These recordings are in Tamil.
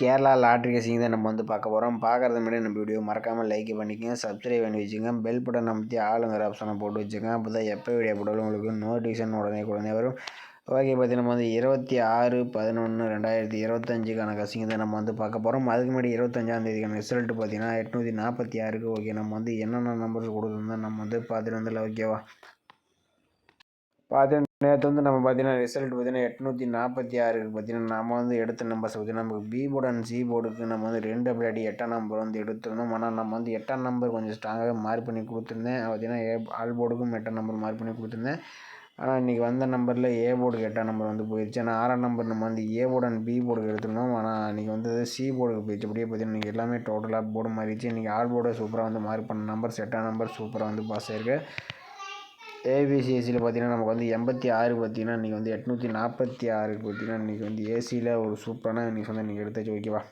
கேரளா லாட்ரி கேசிங் தான் நம்ம வந்து பார்க்க போகிறோம் பார்க்குறது முன்னாடி நம்ம வீடியோ மறக்காமல் லைக் பண்ணிக்கோங்க. சப்ஸ்கிரைப் பண்ணி வச்சுங்க பெல் பட்டன் அமைத்தி ஆளுங்கிற ஆப்ஷனை போட்டு வச்சுங்க அப்போ தான் எப்போ வீடியோ போட்டாலும் உங்களுக்கு நோட்டிஃபிகேஷன் உடனே உடனே வரும். ஓகே பார்த்தீங்கன்னா நம்ம வந்து இருபத்தி ஆறு பதினொன்று ரெண்டாயிரத்தி இருபத்தஞ்சுக்கான கசிங்க தான் நம்ம வந்து பார்க்க போகிறோம் அதுக்கு முன்னாடி இருபத்தஞ்சாந்தேதிக்கான ரிசல்ட்டு ரிசல்ட் பார்த்தீங்கன்னா எட்நூற்றி நாற்பத்தி ஆறுக்கு ஓகே நம்ம வந்து என்னென்ன நம்பர்ஸ் கொடுத்துருந்தோம் நம்ம வந்து பார்த்துட்டு வந்துடல ஓகேவா பார்த்து நேற்று வந்து நம்ம பார்த்தீங்கன்னா ரிசல்ட் பார்த்தீங்கன்னா எட்நூற்றி நாற்பத்தி ஆறுக்கு பார்த்தீங்கன்னா நம்ம வந்து எடுத்த நம்பர்ஸ் பார்த்தீங்கன்னா நமக்கு பி போர்டு அண்ட் சி போர்டுக்கு நம்ம வந்து ரெண்டு அப்படி எட்டாம் நம்பர் வந்து எடுத்திருந்தோம். ஆனால் நம்ம வந்து எட்டாம் நம்பர் கொஞ்சம் ஸ்ட்ராங்காக மார்க் பண்ணி கொடுத்துருந்தேன். பார்த்தீங்கன்னா ஏ ஆல் போர்டுக்கும் எட்டாம் நம்பர் மார்க் பண்ணி கொடுத்துருந்தேன். ஆனால் இன்றைக்கி வந்த நம்பரில் ஏ போர்டுக்கு எட்டாம் நம்பர் வந்து போயிடுச்சு. ஆனால் ஆறாம் நம்பர் நம்ம வந்து ஏ போர்டு அண்ட் பி போர்டுக்கு எடுத்திருந்தோம். ஆனால் இன்றைக்கி வந்து சி போர்டுக்கு போயிடுச்சு. அப்படியே பார்த்தீங்கன்னா இன்றைக்கி எல்லாமே டோட்டலாக போர்டு மாறிடுச்சு. இன்றைக்கி ஆல் போர்டு சூப்பராக வந்து மார்க் பண்ண நம்பர் எட்டாம் நம்பர் சூப்பராக வந்து பாஸ் ஆயிருக்கு. ஏபிசிஎஸ்சியில் பார்த்தீங்கன்னா நமக்கு வந்து எண்பத்தி ஆறு பார்த்தீங்கன்னா இன்றைக்கி வந்து எட்நூற்றி நாற்பத்தி ஆறுக்கு பார்த்தீங்கன்னா இன்றைக்கி வந்து ஏசியில் ஒரு சூப்பரான இன்றைக்கி வந்து இன்றைக்கி எடுத்தாச்சு ஓகேவா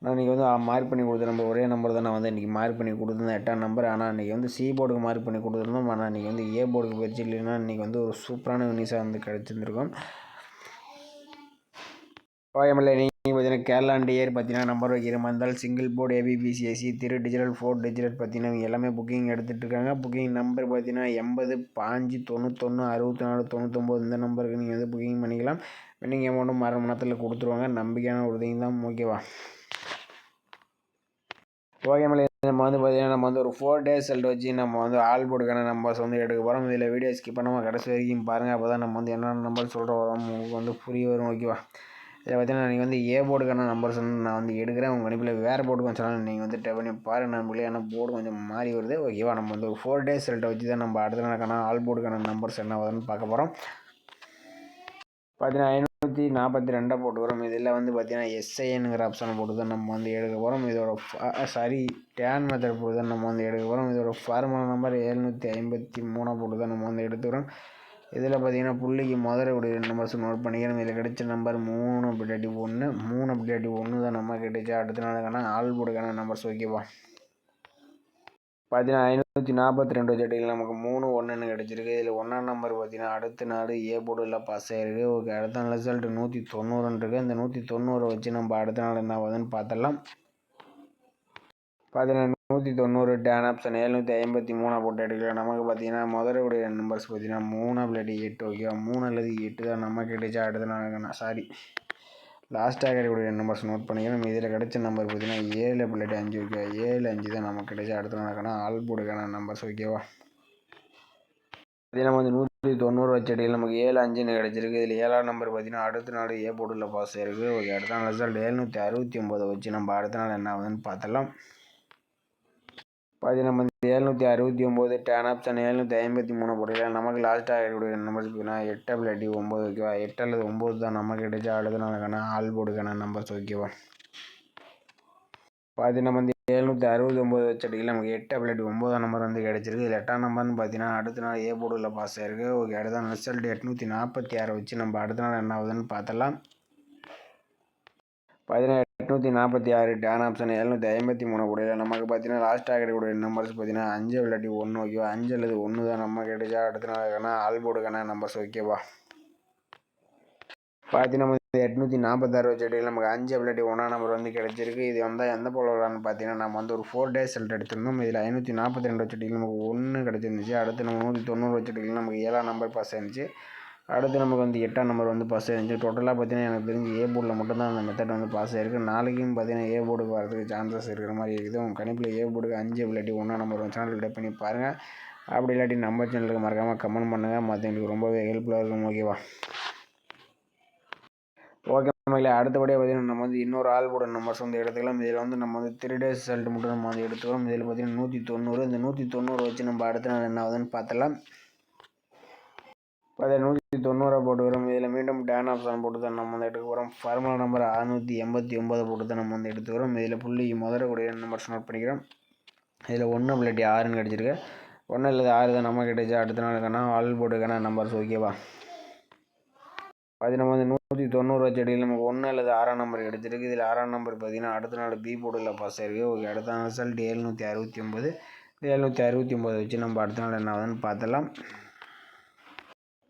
நான் இன்றைக்கி வந்து மார்க் பண்ணி கொடுத்த நம்ம ஒரே நம்பர் தான் நான் வந்து இன்றைக்கி மார்க் பண்ணி கொடுத்துருந்தேன் எட்டாம் நம்பர் ஆனால் இன்றைக்கி வந்து சி போர்டுக்கு மார்க் பண்ணி கொடுத்துருந்தோம். ஆனால் இன்றைக்கி வந்து ஏ போர்டுக்கு போயிடுச்சு. இல்லைன்னா இன்றைக்கி வந்து ஒரு சூப்பரான வினிஸாக வந்து கிடச்சிருந்துருக்கும். ஓஎம்எல்ஏ நீங்கள் பார்த்தீங்கன்னா கேரளா இயர் பார்த்தீங்கன்னா நம்பர் வைக்கிற மாதிரி இருந்தால் சிங்கிள் போர்டு ஏபிபிசிஎஸ்சி திரு டிஜிட்டல் ஃபோர் டிஜிட்டல் பார்த்தீங்கன்னா இவங்க எல்லாமே புக்கிங் எடுத்துகிட்டு இருக்காங்க புக்கிங் நம்பர் பார்த்தீங்கன்னா எண்பது பாஞ்சு தொண்ணூத்தொன்று அறுபத்தி நாலு தொண்ணூத்தொம்பது இந்த நம்பருக்கு நீங்கள் வந்து புக்கிங் பண்ணிக்கலாம். நீங்கள் அமௌண்ட்டும் மர மணி நேரத்தில் கொடுத்துருவாங்க. நம்பிக்கையான ஒரு திங் தான். ஓகேவா ஓகேமலை நம்ம வந்து பார்த்தீங்கன்னா நம்ம வந்து ஒரு ஃபோர் டேஸ் செல்ட் வச்சு நம்ம வந்து ஆல் போர்டுக்கான நம்பர்ஸ் வந்து எடுக்க போகிறோம் இதில் வீடியோ ஸ்கிப் பண்ணாமல் கடைசி வரைக்கும் பாருங்கள் அப்போ தான் நம்ம வந்து என்னென்ன நம்பர் சொல்கிறோம் உங்களுக்கு வந்து புரிய வரும். ஓகேவா இதில் பார்த்தீங்கன்னா நீங்கள் வந்து ஏ போர்டுக்கான நம்பர் சொன்னால் நான் வந்து எடுக்கிறேன். உங்கள் கணிப்பில் வேறு போர்டு கொஞ்சம் சொன்னால் நீங்கள் வந்து ட்ரை பண்ணி பாருங்கள் நம்மளே ஏன்னா போர்டு கொஞ்சம் மாறி வருது. ஓகேவா நம்ம வந்து ஒரு ஃபோர் டேஸ் ரிசல்ட்டை வச்சு தான் நம்ம அடுத்த நாளுக்கான ஆல் போர்டுக்கான நம்பர்ஸ் என்ன வருதுன்னு பார்க்க போகிறோம் பார்த்தீங்கன்னா ஐநூற்றி நாற்பத்தி ரெண்டாக போட்டு வரோம். இதில் வந்து பார்த்தீங்கன்னா எஸ்ஐஎனுங்கிற ஆப்ஷனை போட்டு தான் நம்ம வந்து எடுக்க போகிறோம் இதோட சாரி டேன் மெத்தட் போட்டு தான் நம்ம வந்து எடுக்க போகிறோம் இதோட ஃபார்முலா நம்பர் எழுநூற்றி ஐம்பத்தி மூணாக போட்டு தான் நம்ம வந்து எடுத்துக்கிறோம் இதில் பார்த்தீங்கன்னா புள்ளிக்கு முதல்ல ஒரு நம்பர்ஸ் நோட் பண்ணிக்கிறோம். இதில் கிடைச்ச நம்பர் மூணு அப்டேட்டிவ் ஒன்று மூணு அப்டேட்டிவ் ஒன்று தான் நம்ம கிடைச்சா. அடுத்த நாளுக்கான ஆள் போடுக்கான நம்பர்ஸ் ஓகேவா பார்த்தீங்கன்னா ஐநூற்றி நாற்பத்தி ரெண்டு வச்சுட்டியில் நமக்கு மூணு ஒன்றுன்னு கிடச்சிருக்கு. இதில் ஒன்றாம் நம்பர் பார்த்தீங்கன்னா அடுத்த நாள் ஏ போர்டில் பாஸ் ஆகிருக்கு ஓகே அடுத்த நாள் ரிசல்ட் நூற்றி தொண்ணூறுன்னு இருக்குது இந்த நூற்றி தொண்ணூறை வச்சு நம்ம அடுத்த நாள் என்ன ஆகுதுன்னு பார்த்தலாம் பார்த்தீங்கன்னா நூற்றி தொண்ணூறு டேன் ஆப்ஷன் எழுநூற்றி ஐம்பத்தி மூணா போட்டு எடுக்கலாம் நமக்கு பார்த்தீங்கன்னா முதலுடைய நம்பர்ஸ் பார்த்தீங்கன்னா மூணு இல்லாட்டி எட்டு ஓகேவா மூணு அல்லது எட்டு தான் நம்ம கிடைச்சா அடுத்த நாள் சாரி லாஸ்ட்டாக கிடைக்கக்கூடிய நம்பர்ஸ் நோட் பண்ணிக்கணும். இதில் கிடைச்ச நம்பர் பார்த்தீங்கன்னா ஏழு இல்லாட்டி அஞ்சு ஓகேவா ஏழு அஞ்சு தான் நமக்கு கிடைச்சா அடுத்த நாளுக்கான ஆல் போர்டுக்கான நம்பர்ஸ் ஓகேவா பார்த்தீங்கன்னா வந்து நூற்றி தொண்ணூறு வச்சடியில் நமக்கு ஏழு அஞ்சுன்னு கிடச்சிருக்கு. இதில் ஏழாம் நம்பர் பார்த்தீங்கன்னா அடுத்த நாள் ஏ போர்டில் பாஸ் ஆயிருக்கு. ஓகே அடுத்த நாள் ரிசல்ட் எழுநூற்றி அறுபத்தி ஒம்பது வச்சு நம்ம அடுத்த நாள் என்ன ஆகுதுன்னு பார்த்தலாம் பார்த்தீங்கன்னா நம்ம எழுநூற்றி அறுபத்தி ஒம்பது டேன் ஆப்ஷன் ஏழ்நூற்றி ஐம்பத்தி மூணு போட்டுக்கலாம் நமக்கு லாஸ்ட்டாக இருக்கக்கூடிய நம்பர்ஸ் பார்த்தீங்கன்னா எட்டு இல்லாட்டி ஒம்பது ஓகேவா எட்டு அல்லது ஒம்பது தான் நமக்கு கிடைச்சா அடுத்த நாளுக்கான ஆல் போர்டுக்கான நம்பர்ஸ் ஓகேவா பார்த்தீங்கன்னா வந்து எழுநூற்றி அறுபத்தி ஒம்பது வச்சடியில் நமக்கு எட்டு பிளேட் ஒம்பதாம் நம்பர் வந்து கிடச்சிருக்கு. இதில் எட்டாம் நம்பர்னு பார்த்தீங்கன்னா அடுத்த நாள் ஏ போர்டில் பாஸ் ஆயிருக்கு. ஓகே அடுத்த நாள் ரிசல்ட் எட்நூற்றி நாற்பத்தி ஆறு வச்சு நம்ம அடுத்த நாள் என்ன ஆகுதுன்னு பார்த்தலாம் பார்த்தீங்கன்னா எட்நூற்றி நாற்பத்தி ஆறு டேன் ஆப்ஷன் எழுநூற்றி ஐம்பத்தி மூணு கூட நமக்கு பார்த்தீங்கன்னா லாஸ்ட்டாக கிடைக்கக்கூடிய நம்பர்ஸ் பார்த்தீங்கன்னா அஞ்சு இல்லாட்டி ஒன்று ஓகேவா அஞ்சு அல்லது ஒன்று தான் நம்ம கிடைச்சா அடுத்த நாளுக்கான ஆல் போர்டுக்கான நம்பர்ஸ் ஓகேவா பார்த்தீங்கன்னா நம்ம எட்நூற்றி நாற்பத்தாறு வச்சுட்டு நமக்கு அஞ்சு விளையாட்டி ஒன்றாம் நம்பர் வந்து கிடைச்சிருக்கு. இது வந்தால் எந்த போல் விளாட்னு பார்த்தீங்கன்னா நம்ம வந்து ஒரு ஃபோர் டேஸ் ரிசல்ட் எடுத்திருந்தோம். இதில் ஐநூற்றி நாற்பத்தி ரெண்டு வச்சுட்டு நமக்கு ஒன்று கிடச்சிருந்துச்சு. அடுத்து நம்ம நூற்றி தொண்ணூறு வச்சுட்டு நமக்கு ஏழாம் நம்பர் பாஸ் ஆயிருந்துச்சு. அடுத்து நமக்கு வந்து எட்டாம் நம்பர் வந்து பாஸ் ஆயிருந்துச்சு. டோட்டலாக பார்த்தீங்கன்னா எனக்கு தெரிஞ்சு ஏ போர்டில் மட்டும்தான் அந்த மெத்தட் வந்து பாஸ் ஆயிருக்கு. நாளைக்கும் பார்த்தீங்கன்னா ஏ போர்டுக்கு வரதுக்கு சான்சஸ் இருக்கிற மாதிரி இருக்குது. உங்கள் கணிப்பில் ஏ போர்டுக்கு அஞ்சு இல்லாட்டி ஒன்றாம் நம்பர் சேனல் டைப் பண்ணி பாருங்கள் அப்படி இல்லாட்டி நம்ம சேனலுக்கு மறக்காமல் கமெண்ட் பண்ணுங்கள் மற்றவங்களுக்கு ரொம்பவே ஹெல்ப்ஃபுல்லாக இருக்கும் ஓகேவா ஓகே இல்லை அடுத்தபடியாக பார்த்தீங்கன்னா நம்ம வந்து இன்னொரு ஆள் போர்டு நம்பர்ஸ் வந்து எடுத்துக்கலாம். இதில் வந்து நம்ம வந்து த்ரீ டேஸ் ரிசல்ட் மட்டும் நம்ம வந்து எடுத்துக்கிறோம். இதில் பார்த்தீங்கன்னா நூற்றி தொண்ணூறு. இந்த நூற்றி தொண்ணூறு வச்சு நம்ம அடுத்த நாள் என்ன ஆகுதுன்னு பார்த்தலாம் இப்போ நூற்றி தொண்ணூறாக போட்டு வரும். இதில் மீண்டும் டேன் ஆப்ஷன் போட்டு தான் நம்ம வந்து எடுக்க போகிறோம் ஃபார்முலா நம்பர் அறுநூற்றி எண்பத்தி ஒம்பது போட்டு தான் நம்ம வந்து எடுத்துக்கிறோம் இதில் புள்ளி முதல்ல கூடிய நம்பர்ஸ் நோட் பண்ணிக்கிறோம். இதில் ஒன்று பிள்ளைட்டி ஆறுன்னு கிடச்சிருக்கு. ஒன்றும் இல்லாத ஆறு தான் நம்ம கிடைச்சா அடுத்த நாள் நாளுக்கான ஆள் போட்டுக்கான நம்பர்ஸ் ஓகேவா அது நம்ம வந்து நூற்றி தொண்ணூறு செடியில் நமக்கு ஒன்று அல்லது ஆறாம் நம்பர் கிடச்சிருக்கு. இதில் ஆறாம் நம்பர் பார்த்தீங்கன்னா அடுத்த நாள் பி போர்டில் பாஸ் ஆயிருக்கு. ஓகே அடுத்த நாள் ரிசல்ட் எழுநூற்றி அறுபத்தி ஒம்பது எழுநூற்றி அறுபத்தி ஒம்பது வச்சு நம்ம அடுத்த நாள் என்ன ஆகுதுன்னு பார்த்தலாம்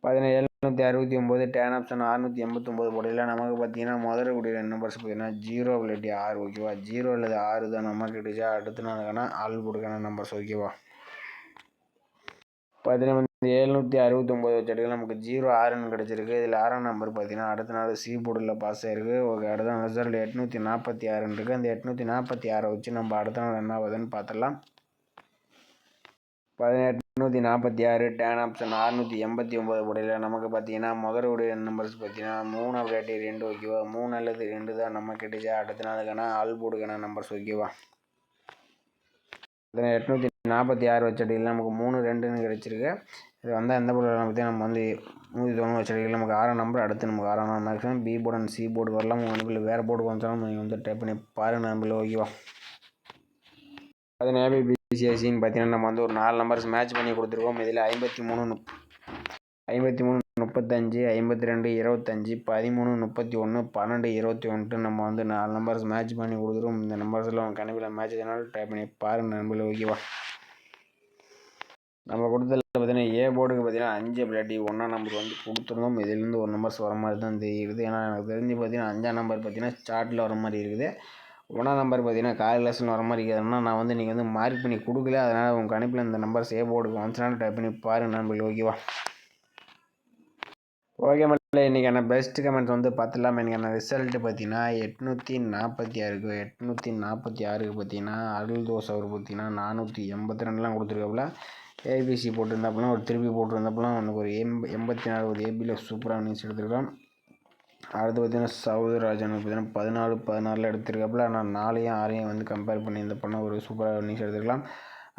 பதினேழு எழுநூற்றி அறுபத்தி ஒம்பது டேன் ஆப்ஷன் அறுநூற்றி எண்பத்தொம்போது போடையில் நமக்கு பார்த்தீங்கன்னா முதல்ல கூடிய நம்பர்ஸ் பார்த்தீங்கன்னா ஜீரோ இல்லாட்டி ஆறு ஓகேவா ஜீரோ அல்லது ஆறு தான் நம்ம கிடைச்சா அடுத்த நாளுக்கான ஆள் கொடுக்கான நம்பர்ஸ் ஓகேவா பார்த்தீங்கன்னா வந்து எழுநூற்றி அறுபத்தொம்போது வச்சடிகள் நமக்கு ஜீரோ ஆறுன்னு கிடச்சிருக்கு. இதில் ஆறாம் நம்பர் பார்த்தீங்கன்னா அடுத்த நாள் சி போர்டில் பாஸ் ஆயிருக்கு. ஓகே அடுத்த ரிசல்ட் எட்நூற்றி நாற்பத்தி ஆறுன்னு இருக்குது அந்த எட்நூற்றி நாற்பத்தி ஆறை வச்சு நம்ம அடுத்த நாள் என்ன ஆகுதுன்னு பார்த்துடலாம் பதினெட்நூற்றி நாற்பத்தி ஆறு டேன் ஆப்ஷன் அறுநூற்றி எண்பத்தி ஒம்பது உடையில் நமக்கு பார்த்தீங்கன்னா முதலுடைய நம்பர்ஸ் பார்த்தீங்கன்னா மூணு விளையாட்டி ரெண்டு ஓகேவா மூணு அல்லது ரெண்டு தான் நம்ம கிட்டச்சா அடுத்த நாளுக்கான ஆள் போடுக்கான நம்பர்ஸ் ஓகேவா அதில் எட்நூற்றி நாற்பத்தி ஆறு வச்சடியில் நமக்கு மூணு ரெண்டுன்னு கிடச்சிருக்கு. இது வந்தால் எந்த போர்டில் பார்த்தீங்கன்னா நம்ம வந்து நூற்றி தொண்ணூறு வச்சடியில் நமக்கு ஆறாம் நம்பர் அடுத்து நமக்கு ஆறாம் number maximum B board and C board வரலாம். உங்கள் நம்பில் வேறு போர்டு வந்தாலும் நீங்கள் வந்து டைப் பண்ணி பாருங்கள் நம்பில் ஓகேவா அது நேபி பிசிஎஸ்சின்னு பார்த்தீங்கன்னா நம்ம வந்து ஒரு நாலு நம்பர்ஸ் மேட்ச் பண்ணி கொடுத்துருக்கோம். இதில் ஐம்பத்தி மூணு முப் ஐம்பத்தி மூணு முப்பத்தஞ்சு ஐம்பத்தி ரெண்டு இருபத்தஞ்சி பதிமூணு முப்பத்தி ஒன்று பன்னெண்டு இருபத்தி ஒன்று நம்ம வந்து நாலு நம்பர்ஸ் மேட்ச் பண்ணி கொடுத்துருவோம் இந்த நம்பர்ஸில் உங்கள் கணிப்பில் மேட்ச் ஆனாலும் ட்ரை பண்ணி பாருங்கள் நண்பர்கள் ஓகேவா நம்ம கொடுத்ததில் பார்த்தீங்கன்னா ஏ போர்டுக்கு பார்த்தீங்கன்னா அஞ்சு பிளாட்டி ஒன்றா நம்பர் வந்து கொடுத்துருந்தோம். இதுலேருந்து ஒரு நம்பர்ஸ் வர மாதிரி தான் தெரியுது. ஏன்னா எனக்கு தெரிஞ்சு பார்த்தீங்கன்னா அஞ்சாம் நம்பர் பார்த்தீங்கன்னா ஸ்டார்ட்டில் வர மாதிரி இருக்குது. ஒன்றாம் நம்பர் பார்த்தீங்கன்னா கால் லெசன் வர மாதிரி இருக்குதுன்னா நான் வந்து நீங்கள் வந்து மார்க் பண்ணி கொடுக்கல. அதனால் உங்கள் கணிப்பில் இந்த நம்பர் சேவ் போர்டுக்கு வந்துச்சுனாலும் டைப் பண்ணி பாருங்கள் நண்பர்கள் ஓகேவா ஓகே மேடம் இன்றைக்கான பெஸ்ட் கமெண்ட்ஸ் வந்து பார்த்துலாம் எனக்கான ரிசல்ட்டு பார்த்தீங்கன்னா எட்நூற்றி நாற்பத்தி ஆறுக்கு எட்நூற்றி நாற்பத்தி ஆறுக்கு பார்த்தீங்கன்னா அருள் தோசை அவர் பார்த்தீங்கன்னா நானூற்றி எண்பத்தி ரெண்டுலாம் கொடுத்துருக்காப்புல. ஏபிசி போட்டிருந்தாப்புலாம் ஒரு திருப்பி போட்டிருந்தப்பலாம் எனக்கு ஒரு எண் எண்பத்தி நாலு ஒரு ஏபியில் சூப்பராக நியூஸ் எடுத்துருக்கலாம் அடுத்து பார்த்தீங்கன்னா சவுதரராஜன் பார்த்தீங்கன்னா பதினாலு பதினாறில் எடுத்திருக்காப்புல. ஆனால் நாலையும் ஆறையும் வந்து கம்பேர் பண்ணி இந்த பண்ண ஒரு சூப்பராக நியூஸ் எடுத்துருக்கலாம்.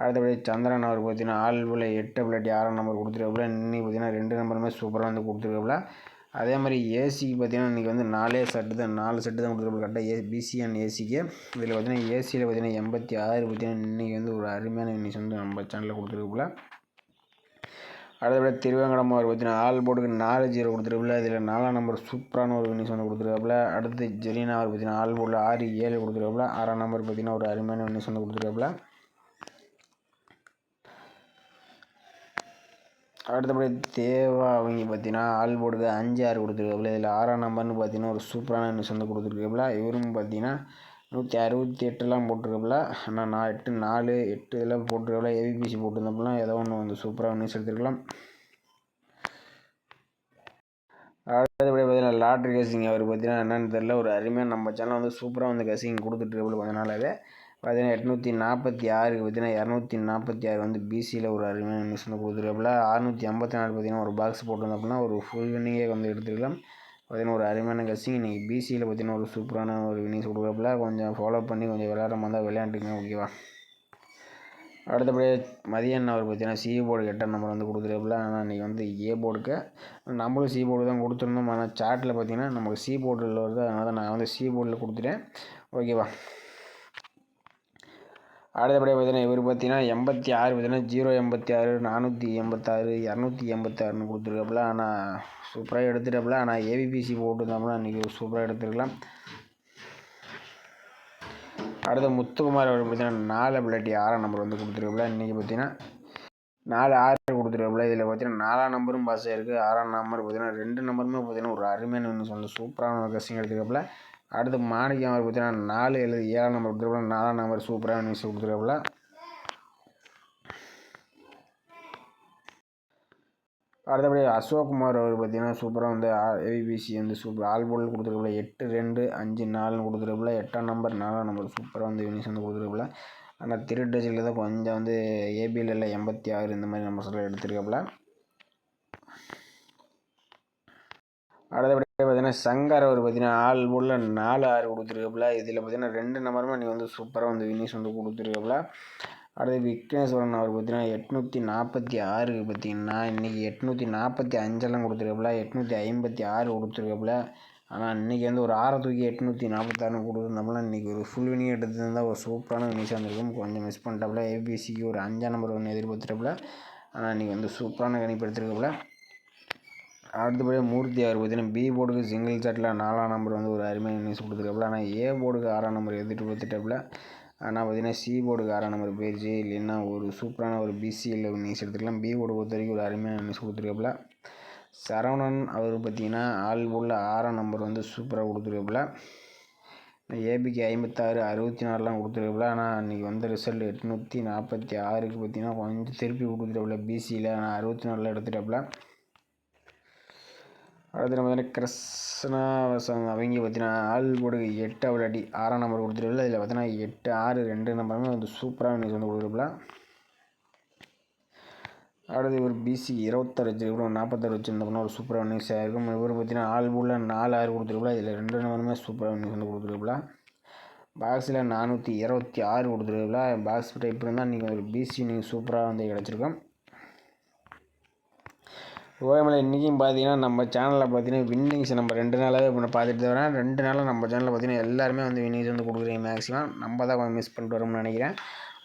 அடுத்தபடி சந்திரன் அவர் பார்த்தீங்கன்னா ஆள் உள்ள எட்டு பிள்ளாட்டி ஆறாம் நம்பர் கொடுத்துருக்காப்புல. இன்னைக்கு பார்த்தீங்கன்னா ரெண்டு நம்பருமே சூப்பராக வந்து கொடுத்துருக்காப்புல. அதே மாதிரி ஏசிக்கு பார்த்தீங்கன்னா இன்றைக்கி வந்து நாலே செட்டு தான் நாலு செட்டு தான் கொடுத்துருக்கப்பல. கரெக்டாக ஏ பிசி அண்ட் ஏசிக்கு இதில் பார்த்தீங்கன்னா ஏசியில் பார்த்தீங்கன்னா எண்பத்தி ஆறு பார்த்தீங்கன்னா இன்றைக்கி வந்து ஒரு அருமையான நியூஸ் வந்து நம்ம சேனலில் அடுத்த அடுத்தபடி திருவேங்கடம் அவர் பார்த்தீங்கன்னா ஆல் போர்டுக்கு நாலு ஜீரோ கொடுத்துருக்குல இதில் நாலாம் நம்பர் சூப்பரான ஒரு வினிஸ் ஒன்று கொடுத்துருக்காப்புல அடுத்து ஜெரீனா அவர் பார்த்தீங்கன்னா ஆல் போர்டில் ஆறு ஏழு கொடுத்துருக்காப்புல ஆறாம் நம்பர் பார்த்தீங்கன்னா ஒரு அருமையான வினிஸ் ஒன்று கொடுத்துருக்காப்புல அடுத்தபடி தேவா அவங்க பார்த்தீங்கன்னா ஆல் போர்டுக்கு அஞ்சு ஆறு கொடுத்துருக்காப்புல இதில் ஆறாம் நம்பர்னு பார்த்தீங்கன்னா ஒரு சூப்பரான நியூஸ் வந்து கொடுத்துருக்காப்புல இவரும் பார்த்தீங்கன்னா நூற்றி அறுபத்தி எட்டுலாம் போட்டிருக்காப்புல. ஆனால் நான் எட்டு நாலு எட்டு இதெல்லாம் போட்டிருக்காப்புல. ஏபிபிசி போட்டிருந்தப்பெல்லாம் ஏதோ ஒன்று வந்து சூப்பராக நியூஸ் எடுத்துருக்கலாம். அடுத்தபடி பார்த்தீங்கன்னா லாட்ரி கசிங் அவர் பார்த்தீங்கன்னா என்னென்னு தெரில ஒரு அருமையாக நம்ம சேனல் வந்து சூப்பராக வந்து கசிங் கொடுத்துட்ருக்காப்புல கொஞ்ச நாளாகவே பார்த்தீங்கன்னா எட்நூற்றி நாற்பத்தி ஆறுக்கு பார்த்தீங்கன்னா இரநூத்தி நாற்பத்தி ஆறு வந்து பிசியில் ஒரு அருமையான நியூஸ் வந்து கொடுத்துருக்காப்புல. அறுநூற்றி ஐம்பத்தி நாலு பார்த்தீங்கன்னா ஒரு பாக்ஸ் போட்டிருந்தப்பனா ஒரு ஃபுல் வின்னிங்கே வந்து எடுத்துருக்கலாம். பார்த்தீங்கன்னா ஒரு அருமையான கசிங் இன்றைக்கி பிசியில் பார்த்தீங்கன்னா ஒரு சூப்பரான ஒரு இன்னிங்ஸ் கொடுக்குறப்பில் கொஞ்சம் ஃபாலோ பண்ணி கொஞ்சம் விளையாடுற மாதிரி விளையாண்டுங்க ஓகேவா அடுத்தபடியே மதியம் அவர் பார்த்தீங்கன்னா சி போர்டு எட்டாம் நம்பர் வந்து கொடுத்துருப்பல ஆனால் இன்றைக்கி வந்து ஏ போர்டுக்கு நம்மளும் சி போர்டு தான் கொடுத்துருந்தோம். ஆனால் சாட்டில் பார்த்தீங்கன்னா நமக்கு சி போர்டில் வருது அதனால் தான் நான் வந்து சி போர்டில் கொடுத்துட்டேன். ஓகேவா அடுத்தபடி பார்த்தீங்கன்னா இவர் பார்த்தீங்கன்னா எண்பத்தி ஆறு பார்த்தீங்கன்னா ஜீரோ எண்பத்தி ஆறு நானூற்றி எண்பத்தாறு இரநூத்தி எண்பத்தாறுன்னு கொடுத்துருக்காப்புல. ஆனால் சூப்பராக எடுத்துட்டாப்புல. ஆனால் ஏபிபிசி போட்டுருந்தோம்னா இன்றைக்கி சூப்பராக எடுத்துருக்கலாம். அடுத்து முத்துக்குமார் அவர் பார்த்தீங்கன்னா நாலு பிள்ளாட்டி ஆறாம் நம்பர் வந்து கொடுத்துருக்காப்புல. இன்றைக்கி பார்த்தீங்கன்னா நாலு ஆறு கொடுத்துருக்காப்புல. இதில் பார்த்தீங்கன்னா நாலாம் நம்பரும் பாஸ் ஆயிருக்கு ஆறாம் நம்பர் பார்த்தீங்கன்னா ரெண்டு நம்பருமே பார்த்தீங்கன்னா ஒரு அருமையான ஒன்று சொல்லி சூப்பரான ஒரு கசிங் எடுத்துருக்காப்புல. அடுத்து மாணிக்கம் அவர் பார்த்தீங்கன்னா நாலு எழுது ஏழாம் நம்பர் கொடுத்துருக்காப்புல நாலாம் நம்பர் சூப்பராக நியூஸ் கொடுத்துருக்காப்புல. அடுத்தபடி அசோக்குமார் அவர் பார்த்தீங்கன்னா சூப்பராக வந்து ஏபிபிசி வந்து சூப்பர் ஆல் போர்டில் கொடுத்துருக்கல எட்டு ரெண்டு அஞ்சு நாலுன்னு கொடுத்துருக்கல எட்டாம் நம்பர் நாலாம் நம்பர் சூப்பராக வந்து யூனிஸ் வந்து கொடுத்துருக்கல ஆனால் திருட்டச்சில் தான் கொஞ்சம் வந்து ஏபிஎல்ல எண்பத்தி ஆறு இந்த மாதிரி நம்ம சொல்ல அடுத்தபடி பார்த்தீங்கன்னா சங்கர் அவர் பார்த்தீங்கன்னா ஆள் போர்டில் நாலு ஆறு கொடுத்துருக்கல இதில் பார்த்தீங்கன்னா ரெண்டு நம்பருமே நீ வந்து சூப்பராக வந்து யூனிஸ் வந்து கொடுத்துருக்கல அடுத்து விக்னேஸ்வரன் அவர் பார்த்தீங்கன்னா எட்நூற்றி நாற்பத்தி ஆறுக்கு பார்த்தீங்கன்னா இன்றைக்கி எட்நூற்றி நாற்பத்தி அஞ்செல்லாம் கொடுத்துருக்காப்புல. எட்நூற்றி ஐம்பத்தி ஆறு கொடுத்துருக்காப்புல. ஆனால் இன்றைக்கி வந்து ஒரு ஆறை தூக்கி எட்நூற்றி நாற்பத்தாறு கொடுத்துருந்தோம்னா இன்றைக்கி ஒரு ஃபுல் வினிங் எடுத்துருந்தால் ஒரு சூப்பரான வினிஷாக இருந்திருக்கும் கொஞ்சம் மிஸ் பண்ணிட்டாப்புல ஏபிசிக்கு ஒரு அஞ்சாம் நம்பர் ஒன்று எதிர்பார்த்துட்டாப்புல ஆனால் இன்றைக்கி வந்து சூப்பரான கணிப்பு எடுத்துருக்காப்புல. அடுத்தபடியாக மூர்த்தி அவர் பார்த்தீங்கன்னா பி போர்டுக்கு சிங்கிள் சாட்டில் நாலாம் நம்பர் வந்து ஒரு அருமையான நியூஸ் கொடுத்துருக்காப்புல. ஆனால் ஏ போர்டுக்கு ஆறாம் நம்பர் எதிர்பார்த்துட்டாப்புல ஆனால் பார்த்தீங்கன்னா சி போர்டுக்கு ஆறாம் நம்பர் போயிடுச்சு இல்லைன்னா ஒரு சூப்பரான ஒரு பிசியில் நியூஸ் எடுத்துக்கலாம். பி போர்டு பொறுத்த வரைக்கும் ஒரு அருமையான நியூஸ் கொடுத்துருக்காப்புல. சரவணன் அவர் பார்த்தீங்கன்னா ஆள் உள்ள ஆறாம் நம்பர் வந்து சூப்பராக கொடுத்துருக்காப்புல. ஏபிக்கு ஐம்பத்தாறு அறுபத்தி நாலுலாம் கொடுத்துருக்குல ஆனால் அன்றைக்கி வந்த ரிசல்ட் எட்நூற்றி நாற்பத்தி ஆறுக்கு பார்த்தீங்கன்னா கொஞ்சம் திருப்பி கொடுத்துட்டாப்புல பிசியில் ஆனால் அறுபத்தி நாலில் எடுத்துட்டாப்புல. அடுத்து நம்ம பார்த்தீங்கன்னா கிருஷ்ணா அவங்க பார்த்தீங்கன்னா ஆள் போடு எட்டு விளையாடி ஆறாம் நம்பர் கொடுத்துருவில்ல இதில் பார்த்தீங்கன்னா எட்டு ஆறு ரெண்டு நம்பருமே வந்து சூப்பராக நீங்கள் வந்து கொடுத்துருக்குல. அடுத்து இவர் பிசி இருபத்தாறு வச்சிருக்கோம் நாற்பத்தாறு வச்சுருந்தோம்னா ஒரு சூப்பராக நியூஸ் ஆகிருக்கும் இவர் பார்த்தீங்கன்னா ஆள் உள்ள நாலு ஆறு கொடுத்துருக்குல. இதில் ரெண்டு நம்பருமே சூப்பராக நியூஸ் வந்து கொடுத்துருக்குல. பாக்ஸில் நானூற்றி இருபத்தி ஆறு கொடுத்துருக்குல. பாக்ஸ் டைப் இருந்தால் நீங்கள் ஒரு பிசி நீங்கள் சூப்பராக வந்து கிடச்சிருக்கோம். ஓஎம்எல் இன்றைக்கும் பார்த்தீங்கன்னா நம்ம சேனலில் பார்த்தீங்கன்னா வின்னிங்ஸ் நம்ம ரெண்டு நாளாகவே இப்போ பார்த்துட்டு வரேன். ரெண்டு நாளாக நம்ம சேனலில் பார்த்தீங்கன்னா எல்லாருமே வந்து வின்னிங்ஸ் வந்து கொடுக்குறீங்க மேக்ஸிமம் நம்ம தான் கொஞ்சம் மிஸ் பண்ணிட்டு வரோம்னு நினைக்கிறேன்.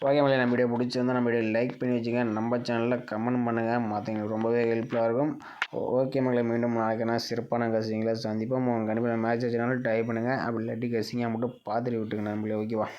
ஓகே மேலே நம்ம வீடியோ பிடிச்சிருந்தால் நம்ம வீடியோ லைக் பண்ணி வச்சுங்க. நம்ம சேனலில் கமெண்ட் பண்ணுங்கள் மற்றவங்களுக்கு ரொம்பவே ஹெல்ப்ஃபுல்லாக இருக்கும். ஓகே மகளை மீண்டும் நாளைக்கான சிறப்பான கசிங்களை சந்திப்போம். உங்கள் கண்டிப்பாக மேட்ச் வச்சுனாலும் ட்ரை பண்ணுங்கள் அப்படி இல்லாட்டி கசிங்க மட்டும் பார்த்துட்டு விட்டுருங்க நம்மளே ஓகேவா